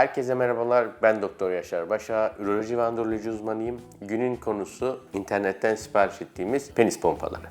Herkese merhabalar. Ben Doktor Yaşar Başa. Üroloji ve androloji uzmanıyım. Günün konusu internetten sipariş ettiğimiz penis pompaları.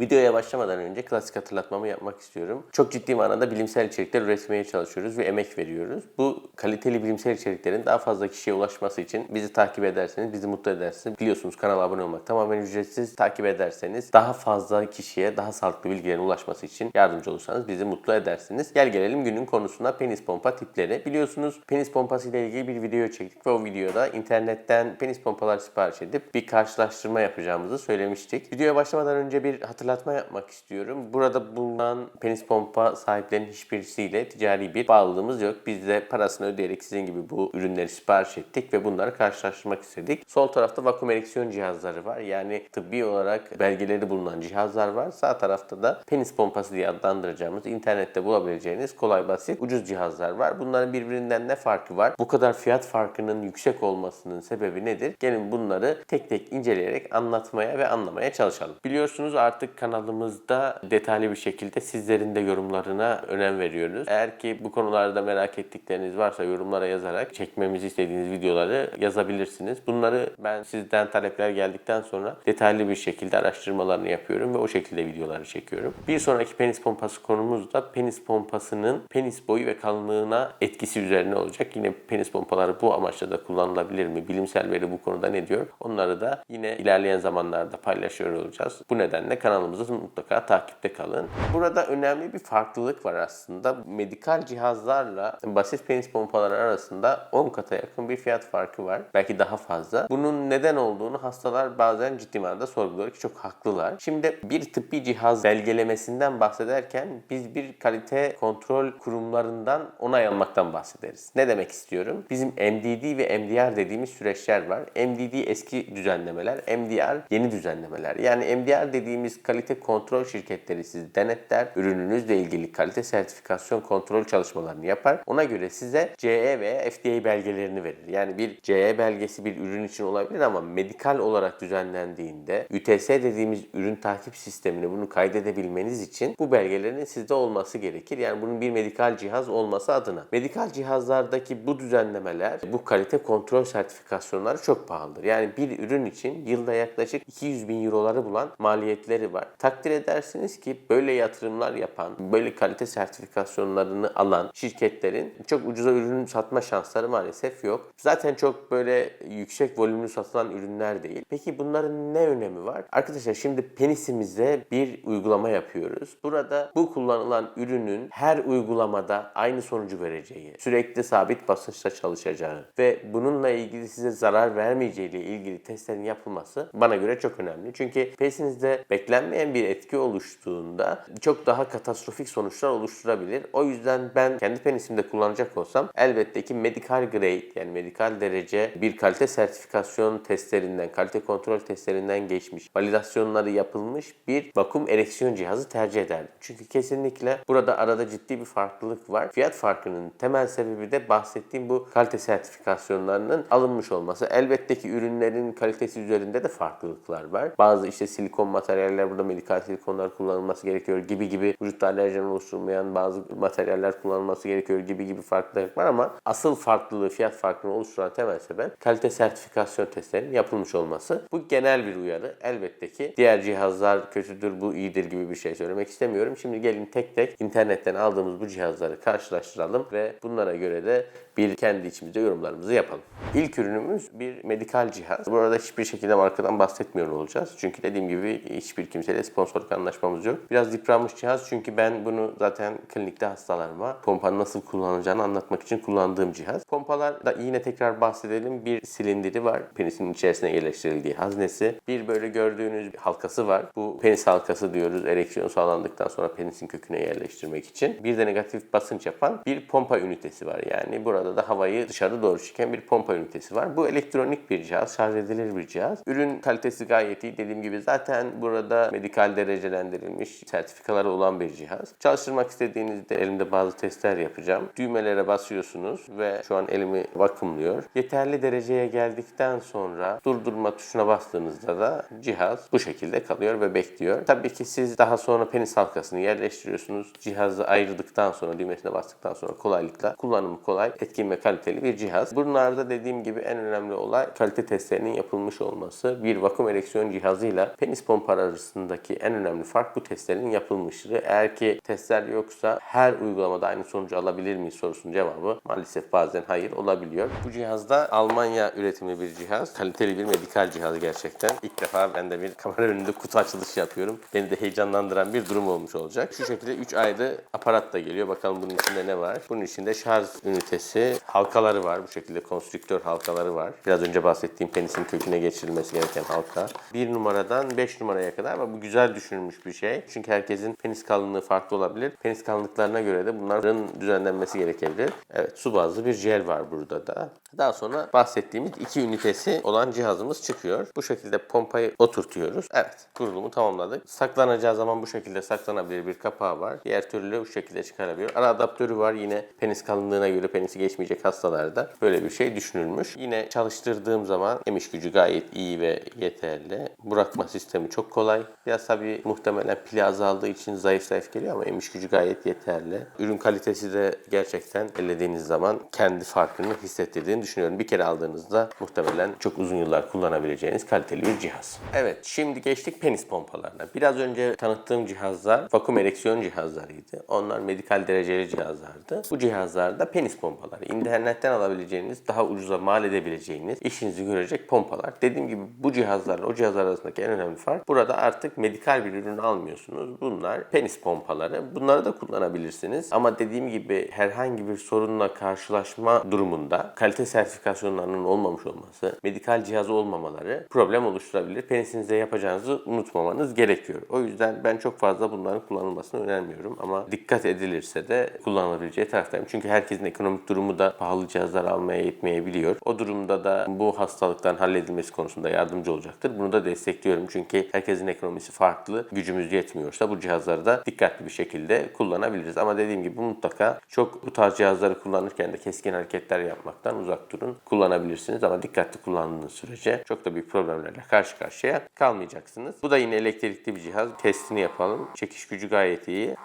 Videoya başlamadan önce klasik hatırlatmamı yapmak istiyorum. Çok ciddi manada bilimsel içerikler üretmeye çalışıyoruz ve emek veriyoruz. Bu kaliteli bilimsel içeriklerin daha fazla kişiye ulaşması için bizi takip ederseniz, bizi mutlu edersiniz. Biliyorsunuz kanala abone olmak tamamen ücretsiz. Takip ederseniz daha fazla kişiye daha sağlıklı bilgilerin ulaşması için yardımcı olursanız bizi mutlu edersiniz. Gel gelelim günün konusuna penis pompa tipleri. Biliyorsunuz penis pompası ile ilgili bir video çektik ve o videoda internetten penis pompalar sipariş edip bir karşılaştırma yapacağımızı söylemiştik. Videoya başlamadan önce bir hatırlatma yapmak istiyorum. Burada bulunan penis pompa sahiplerinin hiçbirisiyle ticari bir bağlılığımız yok. Biz de parasını ödeyerek sizin gibi bu ürünleri sipariş ettik ve bunları karşılaştırmak istedik. Sol tarafta vakum ereksiyon cihazları var. Yani tıbbi olarak belgeleri bulunan cihazlar var. Sağ tarafta da penis pompası diye adlandıracağımız internette bulabileceğiniz kolay basit ucuz cihazlar var. Bunların birbirinden ne farkı var? Bu kadar fiyat farkının yüksek olmasının sebebi nedir? Gelin bunları tek tek inceleyerek anlatmaya ve anlamaya çalışalım. Biliyorsunuz artık kanalımızda detaylı bir şekilde sizlerin de yorumlarına önem veriyoruz. Eğer ki bu konularda merak ettikleriniz varsa yorumlara yazarak çekmemizi istediğiniz videoları yazabilirsiniz. Bunları ben sizden talepler geldikten sonra detaylı bir şekilde araştırmalarını yapıyorum ve o şekilde videoları çekiyorum. Bir sonraki penis pompası konumuz da penis pompasının penis boyu ve kalınlığına etkisi üzerine olacak. Yine penis pompaları bu amaçla da kullanılabilir mi? Bilimsel veri bu konuda ne diyor? Onları da yine ilerleyen zamanlarda paylaşıyor olacağız. Bu nedenle kanalımızı mutlaka takipte kalın. Burada önemli bir farklılık var aslında. Medikal cihazlarla basit penis pompaları arasında 10 kata yakın bir fiyat farkı var. Belki daha fazla. Bunun neden olduğunu hastalar bazen ciddi manada sorguluyor ki çok haklılar. Şimdi bir tıbbi cihaz belgelemesinden bahsederken biz bir kalite kontrol kurumlarından onay almaktan bahsederiz. Ne demek istiyorum? Bizim MDD ve MDR dediğimiz süreçler var. MDD eski düzenlemeler, MDR yeni düzenlemeler. Yani MDR dediğimiz kalite kontrol şirketleri sizi denetler, ürününüzle ilgili kalite sertifikasyon kontrol çalışmalarını yapar. Ona göre size CE veya FDA belgelerini verir. Yani bir CE belgesi bir ürün için olabilir ama medikal olarak düzenlendiğinde UTS dediğimiz ürün takip sistemini bunu kaydedebilmeniz için bu belgelerin sizde olması gerekir. Yani bunun bir medikal cihaz olması adına. Medikal cihazlardaki bu düzenlemeler, bu kalite kontrol sertifikasyonları çok pahalıdır. Yani bir ürün için yılda yaklaşık 200 bin euroları bulan maliyetleri var. Takdir edersiniz ki böyle yatırımlar yapan, böyle kalite sertifikasyonlarını alan şirketlerin çok ucuza ürün satma şansları maalesef yok. Zaten çok böyle yüksek volümlü satılan ürünler değil. Peki bunların ne önemi var? Arkadaşlar şimdi penisimize bir uygulama yapıyoruz. Burada bu kullanılan ürünün her uygulamada aynı sonucu vereceği, sürekli sabit basınçla çalışacağı ve bununla ilgili size zarar vermeyeceği ile ilgili testlerin yapılması bana göre çok önemli. Çünkü penisinizde beklenmeyen bir etki oluştuğunda çok daha katastrofik sonuçlar oluşturabilir. O yüzden ben kendi penisimde kullanacak olsam elbette ki medical grade yani medikal derece bir kalite sertifikasyon testlerinden, kalite kontrol testlerinden geçmiş, validasyonları yapılmış bir vakum ereksiyon cihazı tercih ederdim. Çünkü kesinlikle burada arada ciddi bir farklılık var. Fiyat farkının temel sebebi de bahsettiğim bu kalite sertifikasyonlarının alınmış olması. Elbette ki ürünlerin kalitesi üzerinde de farklılıklar var. Bazı işte silikon materyaller burada medikal silikonlar kullanılması gerekiyor gibi gibi vücutta alerjen oluşturmayan bazı materyaller kullanılması gerekiyor gibi gibi farklılık var ama asıl farklılığı fiyat farkını oluşturan temel sebep kalite sertifikasyon testlerinin yapılmış olması. Bu genel bir uyarı. Elbette ki diğer cihazlar kötüdür bu iyidir gibi bir şey söylemek istemiyorum. Şimdi gelin tek tek internetten aldığımız bu cihazları karşılaştıralım ve bunlara göre de bir kendi içimizde yorumlarımızı yapalım. İlk ürünümüz bir medikal cihaz. Burada hiçbir şekilde markadan bahsetmiyor olacağız. Çünkü dediğim gibi hiçbir kimseyle sponsorluk anlaşmamız yok. Biraz yıpranmış cihaz çünkü ben bunu zaten klinikte hastalarıma pompanın nasıl kullanılacağını anlatmak için kullandığım cihaz. Pompalar da yine tekrar bahsedelim. Bir silindiri var. Penisin içerisine yerleştirildiği haznesi. Bir böyle gördüğünüz halkası var. Bu penis halkası diyoruz. Ereksiyon sağlandıktan sonra penisin köküne yerleştirmek için. Bir de negatif basınç yapan bir pompa ünitesi var. Yani burada da havayı dışarı doğru çeken bir pompa ünitesi var. Bu elektronik bir cihaz. Şarj edilir bir cihaz. Ürün kalitesi gayet iyi. Dediğim gibi zaten burada medikal derecelendirilmiş sertifikaları olan bir cihaz. Çalıştırmak istediğinizde elimde bazı testler yapacağım. Düğmelere basıyorsunuz ve şu an elimi vakumluyor. Yeterli dereceye geldikten sonra durdurma tuşuna bastığınızda da cihaz bu şekilde kalıyor ve bekliyor. Tabii ki siz daha sonra penis halkasını yerleştiriyorsunuz. Cihazı ayırdıktan sonra düğmesine bastıktan sonra kolaylıkla kullanımı kolay, etkin ve kaliteli bir cihaz. Bunlarda dediğim gibi en önemli olay kalite testlerinin yapılmış olması. Bir vakum ereksiyon cihazıyla penis pompar arasındaki en önemli fark bu testlerin yapılmışlığı. Eğer ki testler yoksa her uygulamada aynı sonucu alabilir miyiz sorusunun cevabı maalesef bazen hayır olabiliyor. Bu cihazda Almanya üretimi bir cihaz. Kaliteli bir medikal cihaz gerçekten. İlk defa ben de bir kamera önünde kutu açılışı yapıyorum. Beni de heyecanlandıran bir durum olmuş olacak. Şu şekilde 3 ayrı aparat da geliyor. Bakalım bunun içinde ne var? Bunun içinde şarj ünitesi, halkaları var. Bu şekilde konstrüktör halkaları var. Biraz önce bahsettiğim penisin köküne geçirilmesi gereken halka. 1 numaradan 5 numaraya kadar bu güzel düşünülmüş bir şey. Çünkü herkesin penis kalınlığı farklı olabilir. Penis kalınlıklarına göre de bunların düzenlenmesi gerekebilir. Evet su bazlı bir jel var burada da. Daha sonra bahsettiğimiz iki ünitesi olan cihazımız çıkıyor. Bu şekilde pompayı oturtuyoruz. Evet kurulumu tamamladık. Saklanacağı zaman bu şekilde saklanabilir bir kapağı var. Diğer türlü bu şekilde çıkarabiliyor. Ara adaptörü var yine penis kalınlığına göre penisi geçmeyecek hastalarda böyle bir şey düşünülmüş. Yine çalıştırdığım zaman emiş gücü gayet iyi ve yeterli. Bırakma sistemi çok kolay. Biraz tabii muhtemelen pili azaldığı için zayıf zayıf geliyor ama emiş gücü gayet yeterli. Ürün kalitesi de gerçekten ellediğiniz zaman kendi farkını hissettirdiğini düşünüyorum. Bir kere aldığınızda muhtemelen çok uzun yıllar kullanabileceğiniz kaliteli bir cihaz. Evet şimdi geçtik penis pompalarına. Biraz önce tanıttığım cihazlar vakum ereksiyon cihazlarıydı. Onlar medikal dereceli cihazlardı. Bu cihazlarda penis pompaları. İnternetten alabileceğiniz, daha ucuza mal edebileceğiniz, işinizi görecek pompalar. Dediğim gibi bu cihazlarla o cihazlar arasındaki en önemli fark burada artık medikal bir ürün almıyorsunuz. Bunlar penis pompaları. Bunları da kullanabilirsiniz. Ama dediğim gibi herhangi bir sorunla karşılaşma durumunda kalite sertifikasyonlarının olmamış olması, medikal cihazı olmamaları problem oluşturabilir. Penisinize yapacağınızı unutmamanız gerekiyor. O yüzden ben çok fazla bunların kullanılmasını önermiyorum ama dikkat edilirse de kullanılabileceği taraftayım. Çünkü herkesin ekonomik durumu da pahalı cihazlar almaya yetmeyebiliyor. O durumda da bu hastalıktan halledilmesi konusunda yardımcı olacaktır. Bunu da destekliyorum çünkü herkesin ekonomisi farklı. Gücümüz yetmiyorsa bu cihazları da dikkatli bir şekilde kullanabiliriz. Ama dediğim gibi mutlaka çok bu tarz cihazları kullanırken de keskin hareketler yapmaktan uzak durun. Kullanabilirsiniz ama dikkatli kullandığınız sürece çok da büyük problemlerle karşı karşıya kalmayacaksınız. Bu da yine elektrikli bir cihaz. Testini yapalım. Çekiş gücü gayet iyi.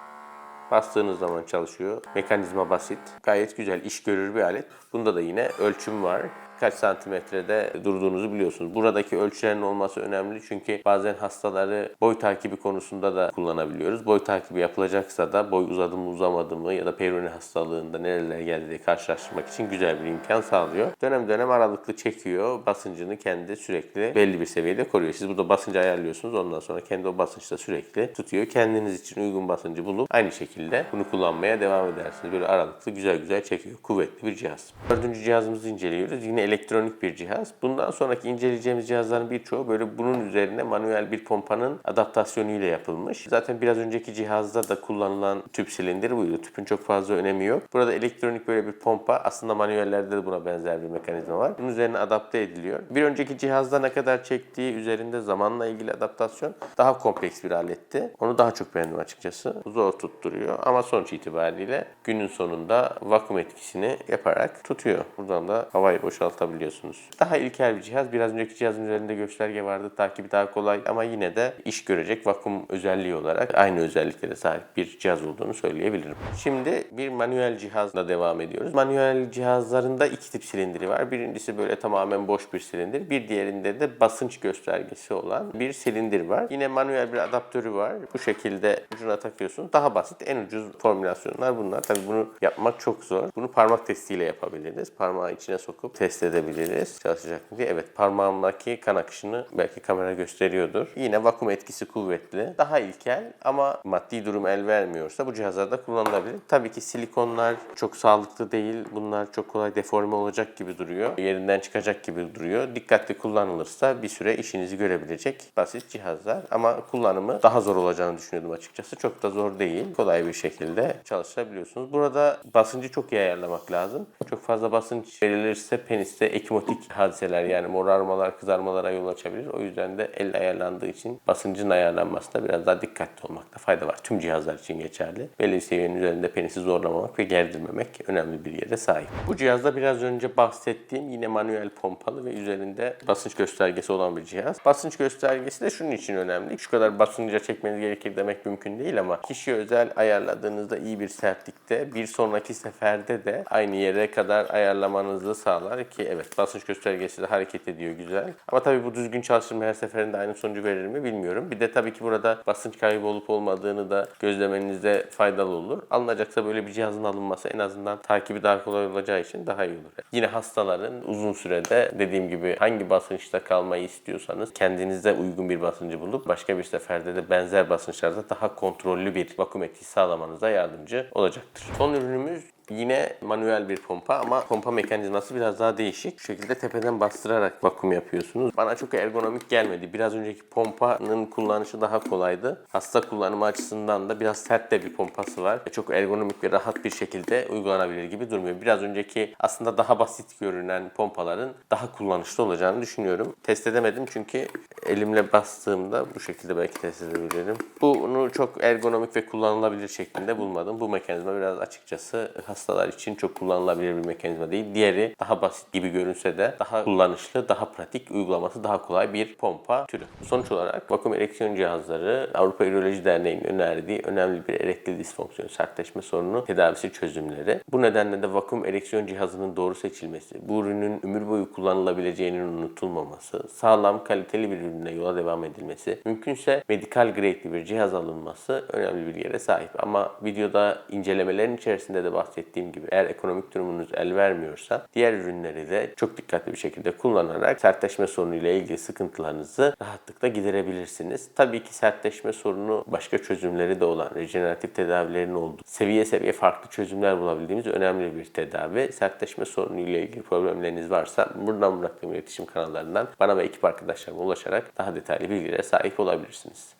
Bastığınız zaman çalışıyor. Mekanizma basit. Gayet güzel, iş görür bir alet. Bunda da yine ölçüm var. Kaç santimetrede durduğunuzu biliyorsunuz. Buradaki ölçülerin olması önemli çünkü bazen hastaları boy takibi konusunda da kullanabiliyoruz. Boy takibi yapılacaksa da boy uzadı mı uzamadı mı ya da Peyronie hastalığında nerelere geldiği karşılaştırmak için güzel bir imkan sağlıyor. Dönem dönem aralıklı çekiyor. Basıncını kendi sürekli belli bir seviyede koruyor. Siz burada basıncı ayarlıyorsunuz. Ondan sonra kendi o basınçta sürekli tutuyor. Kendiniz için uygun basıncı bulup aynı şekilde bunu kullanmaya devam edersiniz. Böyle aralıklı güzel güzel çekiyor. Kuvvetli bir cihaz. Dördüncü cihazımızı inceliyoruz. Yine elektronik bir cihaz. Bundan sonraki inceleyeceğimiz cihazların birçoğu böyle bunun üzerine manuel bir pompanın adaptasyonu ile yapılmış. Zaten biraz önceki cihazda da kullanılan tüp silindir buydu. Tüpün çok fazla önemi yok. Burada elektronik böyle bir pompa aslında manuellerde de buna benzer bir mekanizma var. Bunun üzerine adapte ediliyor. Bir önceki cihazda ne kadar çektiği üzerinde zamanla ilgili adaptasyon daha kompleks bir aletti. Onu daha çok beğendim açıkçası. Zor tutturuyor ama sonuç itibariyle günün sonunda vakum etkisini yaparak tutuyor. Buradan da havayı boşaltabiliyorsunuz. Daha ilkel bir cihaz. Biraz önceki cihazın üzerinde gösterge vardı. Takibi daha kolay ama yine de iş görecek vakum özelliği olarak aynı özelliklere sahip bir cihaz olduğunu söyleyebilirim. Şimdi bir manuel cihazla devam ediyoruz. Manuel cihazlarında iki tip silindiri var. Birincisi böyle tamamen boş bir silindir. Bir diğerinde de basınç göstergesi olan bir silindir var. Yine manuel bir adaptörü var. Bu şekilde ucuna takıyorsunuz. Daha basit, en ucuz formülasyonlar bunlar. Tabii bunu yapmak çok zor. Bunu parmak testiyle yapabiliriz. Parmağı içine sokup test edebiliriz. Çalışacak mı diye. Evet parmağımdaki kan akışını belki kamera gösteriyordur. Yine vakum etkisi kuvvetli. Daha ilkel ama maddi durum el vermiyorsa bu cihazlarda kullanılabilir. Tabii ki silikonlar çok sağlıklı değil. Bunlar çok kolay deforme olacak gibi duruyor. Yerinden çıkacak gibi duruyor. Dikkatli kullanılırsa bir süre işinizi görebilecek basit cihazlar. Ama kullanımı daha zor olacağını düşünüyordum açıkçası. Çok da zor değil. Kolay bir şekilde çalıştırabiliyorsunuz. Burada basıncı çok iyi ayarlamak lazım. Çok fazla basınç verilirse penis size ekimotik hadiseler yani morarmalar, kızarmalara yol açabilir. O yüzden de elle ayarlandığı için basıncın ayarlanmasında biraz daha dikkatli olmakta fayda var. Tüm cihazlar için geçerli. Belli bir seviyenin üzerinde penisi zorlamamak ve gerdirmemek önemli bir yere sahip. Bu cihazda biraz önce bahsettiğim yine manuel pompalı ve üzerinde basınç göstergesi olan bir cihaz. Basınç göstergesi de şunun için önemli. Şu kadar basınca çekmeniz gerekir demek mümkün değil ama kişi özel ayarladığınızda iyi bir sertlikte bir sonraki seferde de aynı yere kadar ayarlamanızı sağlar ki evet basınç göstergesi de hareket ediyor güzel. Ama tabii bu düzgün çalıştırma her seferinde aynı sonucu verir mi bilmiyorum. Bir de tabii ki burada basınç kaybı olup olmadığını da gözlemenizde faydalı olur. Alınacaksa böyle bir cihazın alınması en azından takibi daha kolay olacağı için daha iyi olur. Yine hastaların uzun sürede dediğim gibi hangi basınçta kalmayı istiyorsanız kendinize uygun bir basıncı bulup başka bir seferde de benzer basınçlarda daha kontrollü bir vakum etkisi sağlamanıza yardımcı olacaktır. Son ürünümüz Yine manuel bir pompa ama pompa mekanizması biraz daha değişik. Şu şekilde tepeden bastırarak vakum yapıyorsunuz. Bana çok ergonomik gelmedi. Biraz önceki pompanın kullanışı daha kolaydı. Hasta kullanımı açısından da biraz sert de bir pompası var. Çok ergonomik ve rahat bir şekilde uygulanabilir gibi durmuyor. Biraz önceki aslında daha basit görünen pompaların daha kullanışlı olacağını düşünüyorum. Test edemedim çünkü elimle bastığımda bu şekilde belki test edebilirim. Bunu çok ergonomik ve kullanılabilir şeklinde bulmadım. Bu mekanizma biraz açıkçası hastalar için çok kullanılabilir bir mekanizma değil. Diğeri daha basit gibi görünse de daha kullanışlı, daha pratik, uygulaması daha kolay bir pompa türü. Sonuç olarak vakum ereksiyon cihazları Avrupa Üroloji Derneği'nin önerdiği önemli bir erektil disfonksiyon sertleşme sorunu tedavisi çözümleri. Bu nedenle de vakum ereksiyon cihazının doğru seçilmesi, bu ürünün ömür boyu kullanılabileceğinin unutulmaması, sağlam, kaliteli bir ürüne yola devam edilmesi, mümkünse medikal grade'li bir cihaz alınması önemli bir yere sahip. Ama videoda incelemelerin içerisinde de bahsettiğim gibi eğer ekonomik durumunuz el vermiyorsa diğer ürünleri de çok dikkatli bir şekilde kullanarak sertleşme sorunuyla ilgili sıkıntılarınızı rahatlıkla giderebilirsiniz. Tabii ki sertleşme sorunu başka çözümleri de olan rejeneratif tedavilerin olduğu seviye seviye farklı çözümler bulabildiğimiz önemli bir tedavi. Sertleşme sorunuyla ilgili problemleriniz varsa buradan bıraktığım iletişim kanallarından bana ve ekip arkadaşlarıma ulaşarak daha detaylı bilgilere sahip olabilirsiniz.